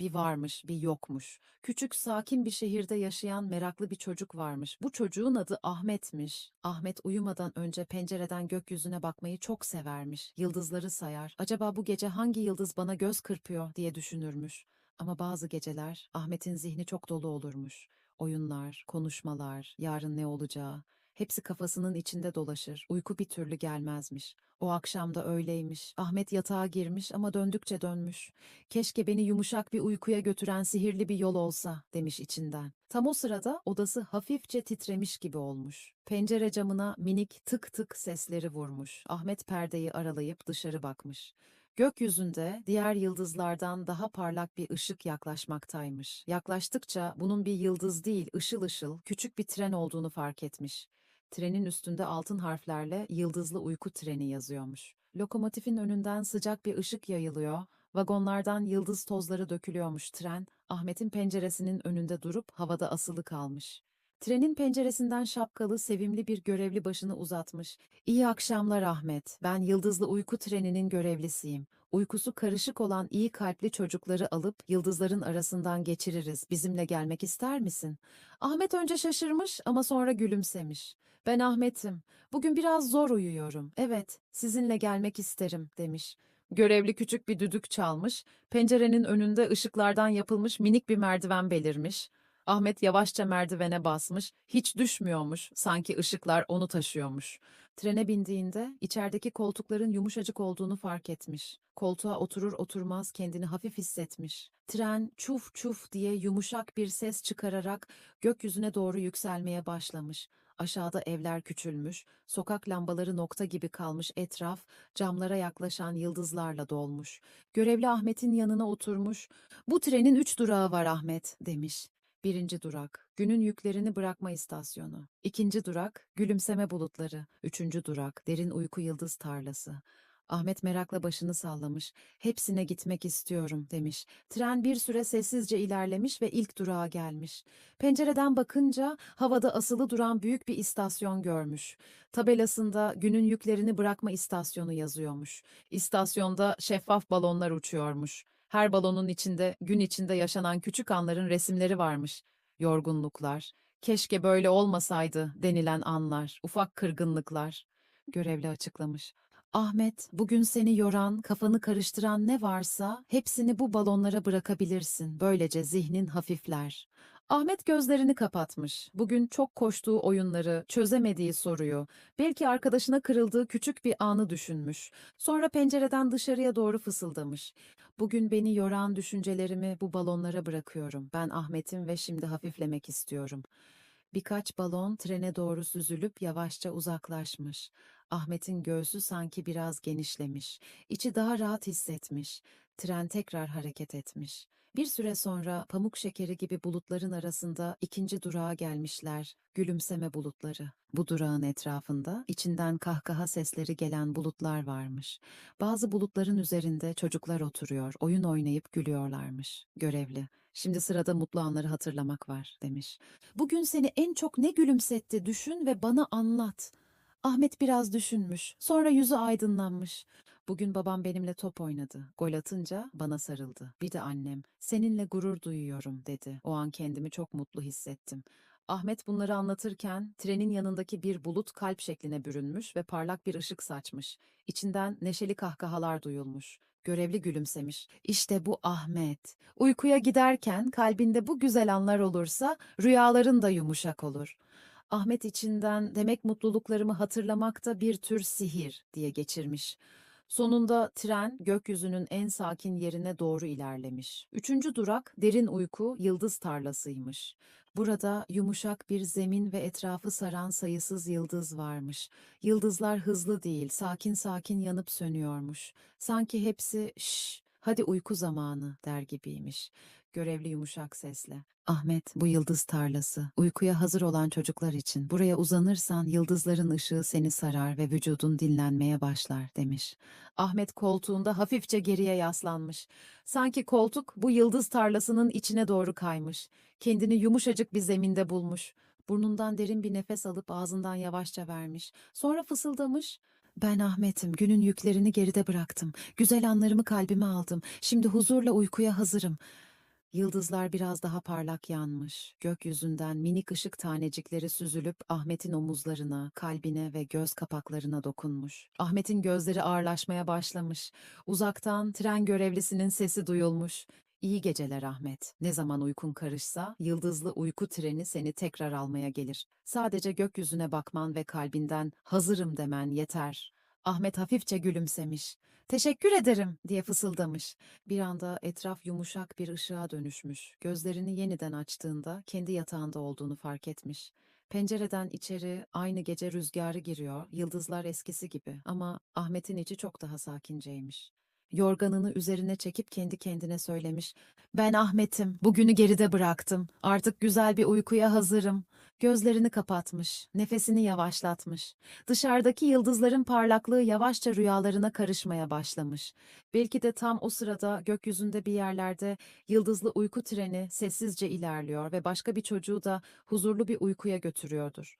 Bir varmış, bir yokmuş. Küçük, sakin bir şehirde yaşayan meraklı bir çocuk varmış. Bu çocuğun adı Ahmet'miş. Ahmet uyumadan önce pencereden gökyüzüne bakmayı çok severmiş. Yıldızları sayar. Acaba bu gece hangi yıldız bana göz kırpıyor diye düşünürmüş. Ama bazı geceler Ahmet'in zihni çok dolu olurmuş. Oyunlar, konuşmalar, yarın ne olacağı, hepsi kafasının içinde dolaşır. Uyku bir türlü gelmezmiş. O akşam da öyleymiş. Ahmet yatağa girmiş ama döndükçe dönmüş. Keşke beni yumuşak bir uykuya götüren sihirli bir yol olsa demiş içinden. Tam o sırada odası hafifçe titremiş gibi olmuş. Pencere camına minik tık tık sesleri vurmuş. Ahmet perdeyi aralayıp dışarı bakmış. Gökyüzünde diğer yıldızlardan daha parlak bir ışık yaklaşmaktaymış. Yaklaştıkça bunun bir yıldız değil, ışıl ışıl küçük bir tren olduğunu fark etmiş. Trenin üstünde altın harflerle yıldızlı uyku treni yazıyormuş. Lokomotifin önünden sıcak bir ışık yayılıyor, vagonlardan yıldız tozları dökülüyormuş tren, Ahmet'in penceresinin önünde durup havada asılı kalmış. Trenin penceresinden şapkalı, sevimli bir görevli başını uzatmış. İyi akşamlar Ahmet. Ben Yıldızlı Uyku Treni'nin görevlisiyim. Uykusu karışık olan iyi kalpli çocukları alıp yıldızların arasından geçiririz. Bizimle gelmek ister misin? Ahmet önce şaşırmış ama sonra gülümsemiş. Ben Ahmet'im. Bugün biraz zor uyuyorum. Evet, sizinle gelmek isterim demiş. Görevli küçük bir düdük çalmış. Pencerenin önünde ışıklardan yapılmış minik bir merdiven belirmiş. Ahmet yavaşça merdivene basmış, hiç düşmüyormuş, sanki ışıklar onu taşıyormuş. Trene bindiğinde içerideki koltukların yumuşacık olduğunu fark etmiş. Koltuğa oturur oturmaz kendini hafif hissetmiş. Tren çuf çuf diye yumuşak bir ses çıkararak gökyüzüne doğru yükselmeye başlamış. Aşağıda evler küçülmüş, sokak lambaları nokta gibi kalmış etraf, camlara yaklaşan yıldızlarla dolmuş. Görevli Ahmet'in yanına oturmuş, ''Bu trenin üç durağı var Ahmet.'' demiş. Birinci durak, günün yüklerini bırakma istasyonu. İkinci durak, gülümseme bulutları. Üçüncü durak, derin uyku yıldız tarlası. Ahmet merakla başını sallamış. Hepsine gitmek istiyorum demiş. Tren bir süre sessizce ilerlemiş ve ilk durağa gelmiş. Pencereden bakınca havada asılı duran büyük bir istasyon görmüş. Tabelasında günün yüklerini bırakma istasyonu yazıyormuş. İstasyonda şeffaf balonlar uçuyormuş. Her balonun içinde gün içinde yaşanan küçük anların resimleri varmış. Yorgunluklar, keşke böyle olmasaydı denilen anlar, ufak kırgınlıklar. Görevli açıklamış. Ahmet, bugün seni yoran, kafanı karıştıran ne varsa hepsini bu balonlara bırakabilirsin. Böylece zihnin hafifler. Ahmet gözlerini kapatmış. Bugün çok koştuğu oyunları, çözemediği soruyu, belki arkadaşına kırıldığı küçük bir anı düşünmüş. Sonra pencereden dışarıya doğru fısıldamış. Bugün beni yoran düşüncelerimi bu balonlara bırakıyorum. Ben Ahmet'im ve şimdi hafiflemek istiyorum. Birkaç balon trene doğru süzülüp yavaşça uzaklaşmış. Ahmet'in göğsü sanki biraz genişlemiş. İçi daha rahat hissetmiş. Tren tekrar hareket etmiş. Bir süre sonra pamuk şekeri gibi bulutların arasında ikinci durağa gelmişler. Gülümseme bulutları. Bu durağın etrafında içinden kahkaha sesleri gelen bulutlar varmış. Bazı bulutların üzerinde çocuklar oturuyor, oyun oynayıp gülüyorlarmış. Görevli. Şimdi sırada mutlu anları hatırlamak var demiş. Bugün seni en çok ne gülümsetti düşün ve bana anlat. Ahmet biraz düşünmüş. Sonra yüzü aydınlanmış. Bugün babam benimle top oynadı. Gol atınca bana sarıldı. Bir de annem. Seninle gurur duyuyorum dedi. O an kendimi çok mutlu hissettim. Ahmet bunları anlatırken trenin yanındaki bir bulut kalp şekline bürünmüş ve parlak bir ışık saçmış. İçinden neşeli kahkahalar duyulmuş. Görevli gülümsemiş. İşte bu Ahmet. Uykuya giderken kalbinde bu güzel anlar olursa rüyaların da yumuşak olur. Ahmet içinden demek mutluluklarımı hatırlamak da bir tür sihir diye geçirmiş. Sonunda tren gökyüzünün en sakin yerine doğru ilerlemiş. Üçüncü durak derin uyku yıldız tarlasıymış. Burada yumuşak bir zemin ve etrafı saran sayısız yıldız varmış. Yıldızlar hızlı değil, sakin sakin yanıp sönüyormuş. Sanki hepsi şş, hadi uyku zamanı der gibiymiş. Görevli yumuşak sesle. Ahmet, bu yıldız tarlası. Uykuya hazır olan çocuklar için. Buraya uzanırsan yıldızların ışığı seni sarar ve vücudun dinlenmeye başlar demiş. Ahmet koltuğunda hafifçe geriye yaslanmış. Sanki koltuk bu yıldız tarlasının içine doğru kaymış. Kendini yumuşacık bir zeminde bulmuş. Burnundan derin bir nefes alıp ağzından yavaşça vermiş. Sonra fısıldamış. Ben Ahmet'im, günün yüklerini geride bıraktım. Güzel anlarımı kalbime aldım. Şimdi huzurla uykuya hazırım. Yıldızlar biraz daha parlak yanmış. Gökyüzünden minik ışık tanecikleri süzülüp Ahmet'in omuzlarına, kalbine ve göz kapaklarına dokunmuş. Ahmet'in gözleri ağırlaşmaya başlamış. Uzaktan tren görevlisinin sesi duyulmuş. İyi geceler Ahmet. Ne zaman uykun karışsa, yıldızlı uyku treni seni tekrar almaya gelir. Sadece gökyüzüne bakman ve kalbinden hazırım demen yeter. Ahmet hafifçe gülümsemiş. Teşekkür ederim diye fısıldamış. Bir anda etraf yumuşak bir ışığa dönüşmüş. Gözlerini yeniden açtığında kendi yatağında olduğunu fark etmiş. Pencereden içeri aynı gece rüzgarı giriyor, yıldızlar eskisi gibi ama Ahmet'in içi çok daha sakinceymiş. Yorganını üzerine çekip kendi kendine söylemiş. Ben Ahmet'im, bugünü geride bıraktım. Artık güzel bir uykuya hazırım. Gözlerini kapatmış, nefesini yavaşlatmış. Dışarıdaki yıldızların parlaklığı yavaşça rüyalarına karışmaya başlamış. Belki de tam o sırada gökyüzünde bir yerlerde yıldızlı uyku treni sessizce ilerliyor ve başka bir çocuğu da huzurlu bir uykuya götürüyordur.